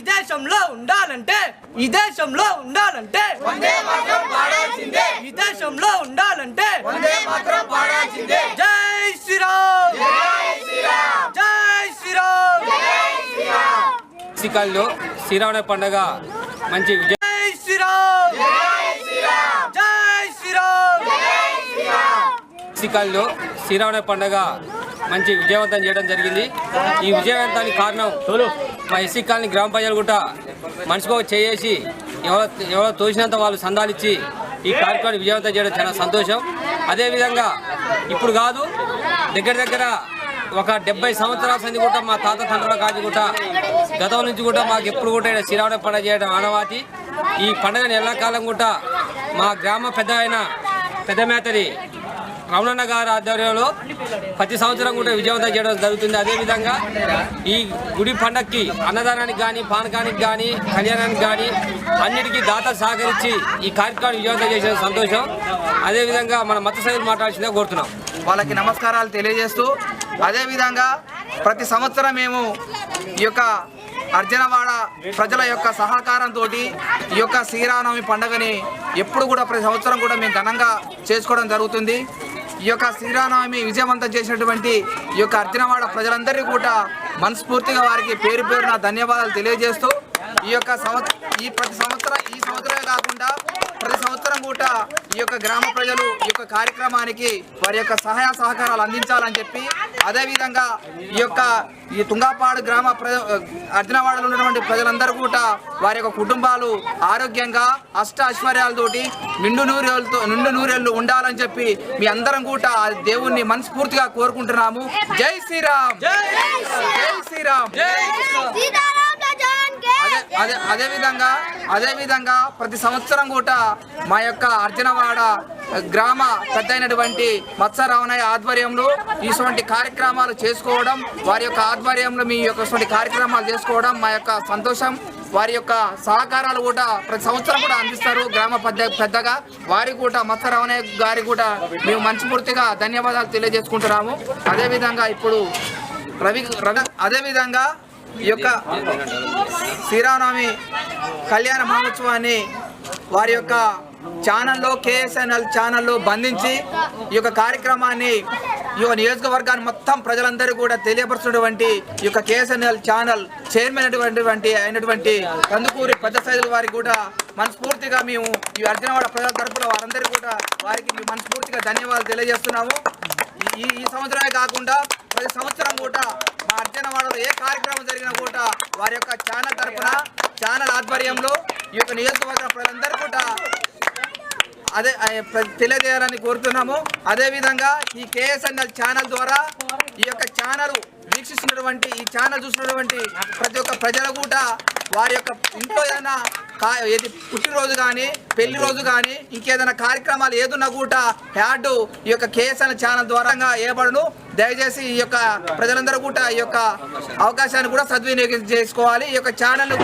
ఈ దేశంలో ఉండాలంటే. ఈ దేశంలో ఉండాలంటే. ఈ దేశంలో ఉండాలంటే జై శ్రీరామ్. జై శ్రీరామ్. సికాల్లో శ్రీరామ. పండుగ మంచి విజయ జై శ్రీరామ్. జై శ్రీరామ్. సికాల్లో శ్రీరామ. పండుగ మంచి విజయవంతం చేయడం జరిగింది. ఈ విజయవంతానికి కారణం మా ఎస్సీ కాలనీ గ్రామ ప్రజలు కూడా మనసుకో చేసి ఎవరో ఎవరో తోచినంత వాళ్ళు సందాలిచ్చి ఈ కార్యక్రమాన్ని విజయవంతం చేయడం చాలా సంతోషం. అదేవిధంగా ఇప్పుడు కాదు దగ్గర దగ్గర ఒక డెబ్బై సంవత్సరాల సంది కూడా మా తాత తండ్రుల కాదు కూడా గతం నుంచి కూడా మాకు ఎప్పుడు కూడా ఈడ పండుగ చేయడం ఆనవాతి. ఈ పండుగను ఎల్లకాలం కూడా మా గ్రామ పెద్ద అయిన పెద్ద మేతరి రమణన్న గారి ఆధ్వర్యంలో ప్రతి సంవత్సరం కూడా విజయవంతం చేయడం జరుగుతుంది. అదేవిధంగా ఈ గుడి పండక్కి అన్నదానానికి కానీ పానకానికి కానీ కళ్యాణానికి కానీ అన్నిటికీ దాత సహకరించి ఈ కార్యక్రమాన్ని విజయవంతం చేసిన సంతోషం. అదేవిధంగా మన మత సైలు మాట్లాడాల్సిందే కోరుతున్నాం. వాళ్ళకి నమస్కారాలు తెలియజేస్తూ అదేవిధంగా ప్రతి సంవత్సరం మేము ఈ యొక్క అర్జనవాడ ప్రజల యొక్క సహకారంతో ఈ యొక్క శ్రీరామనవమి పండుగని ఎప్పుడు కూడా ప్రతి సంవత్సరం కూడా మేము ఘనంగా చేసుకోవడం జరుగుతుంది. ఈ యొక్క శ్రీరామనవమి విజయవంతం చేసినటువంటి ఈ యొక్క అర్జనవాడ ప్రజలందరికీ కూడా మనస్ఫూర్తిగా వారికి పేరు పేరున ధన్యవాదాలు తెలియజేస్తూ ఈ యొక్క సంవత్సరం ఈ ప్రతి సంవత్సరం ఈ సంవత్సరమే కాకుండా కూడా ఈ యొక్క గ్రామ ప్రజలు ఈ యొక్క కార్యక్రమానికి వారి యొక్క సహాయ సహకారాలు అందించాలని చెప్పి అదేవిధంగా ఈ యొక్క ఈ తుంగాపాడు గ్రామ ప్రజ అర్జునవాడలో ఉన్నటువంటి ప్రజలందరూ కూడా వారి యొక్క కుటుంబాలు ఆరోగ్యంగా అష్ట ఐశ్వర్యాలతోటి నిండు నూరేళ్ళతో నిండు నూరేళ్ళు ఉండాలని చెప్పి మీ అందరం కూడా దేవుణ్ణి మనస్ఫూర్తిగా కోరుకుంటున్నాము. జై శ్రీరామ్! జై శ్రీరామ్! అదే అదే అదే అదేవిధంగా అదేవిధంగా ప్రతి సంవత్సరం కూడా మా యొక్క అర్జునవాడ గ్రామ పెద్ద అయినటువంటి మత్స్యరావణయ్య ఆధ్వర్యంలో ఇటువంటి కార్యక్రమాలు చేసుకోవడం వారి యొక్క ఆధ్వర్యంలో మీ యొక్క కార్యక్రమాలు చేసుకోవడం మా యొక్క సంతోషం. వారి యొక్క సహకారాలు కూడా ప్రతి సంవత్సరం కూడా అందిస్తారు గ్రామ పెద్ద పెద్దగా. వారి కూడా మత్స్యరావణయ్య గారి కూడా మేము మనస్ఫూర్తిగా ధన్యవాదాలు తెలియజేసుకుంటున్నాము. అదేవిధంగా ఇప్పుడు రవి రవి అదేవిధంగా ఈ యొక్క శ్రీరామనవమి కళ్యాణ మహోత్సవాన్ని వారి యొక్క ఛానల్లో కేఎస్ఎన్ఎల్ ఛానల్లో బంధించి ఈ యొక్క కార్యక్రమాన్ని ఈ యొక్క నియోజకవర్గాన్ని మొత్తం ప్రజలందరూ కూడా తెలియపరుస్తున్నటువంటి ఈ యొక్క కేఎస్ఎన్ఎల్ ఛానల్ చైర్మన్ అయినటువంటి అయినటువంటి కందుకూరి పెద్ద సైజుల వారికి కూడా మనస్ఫూర్తిగా మేము ఈ అర్జునవాడ ప్రజల తరఫున వారందరికీ కూడా వారికి మనస్ఫూర్తిగా ధన్యవాదాలు తెలియజేస్తున్నాము. ఈ ఈ సంవత్సరమే కాకుండా ప్రతి సంవత్సరం కూడా మా అర్జనవాడలో ఏ కార్యక్రమం జరిగినా కూడా వారి యొక్క ఛానల్ తరపున ఛానల్ ఆధ్వర్యంలో ఈ యొక్క నియోజకవర్గ ప్రజలందరూ కూడా అదే తెలియజేయాలని కోరుతున్నాము. అదేవిధంగా ఈ కేఎస్ఎన్ఎల్ ఛానల్ ద్వారా ఈ యొక్క ఛానల్ వీక్షిస్తున్నటువంటి ఈ ఛానల్ చూసినటువంటి ప్రతి ఒక్క ప్రజలు కూడా వారి యొక్క ఇంట్లో ఏదైనా కా ఏది పుట్టినరోజు కానీ పెళ్ళి రోజు కానీ ఇంకేదైనా కార్యక్రమాలు ఏదున్నా కూడా హ్యాడ్ ఈ యొక్క కేఎస్ఎన్ ఛానల్ ద్వారా ఏబడును దయచేసి ఈ యొక్క ప్రజలందరూ కూడా ఈ యొక్క అవకాశాన్ని కూడా సద్వినియోగం చేసుకోవాలి. ఈ యొక్క ఛానల్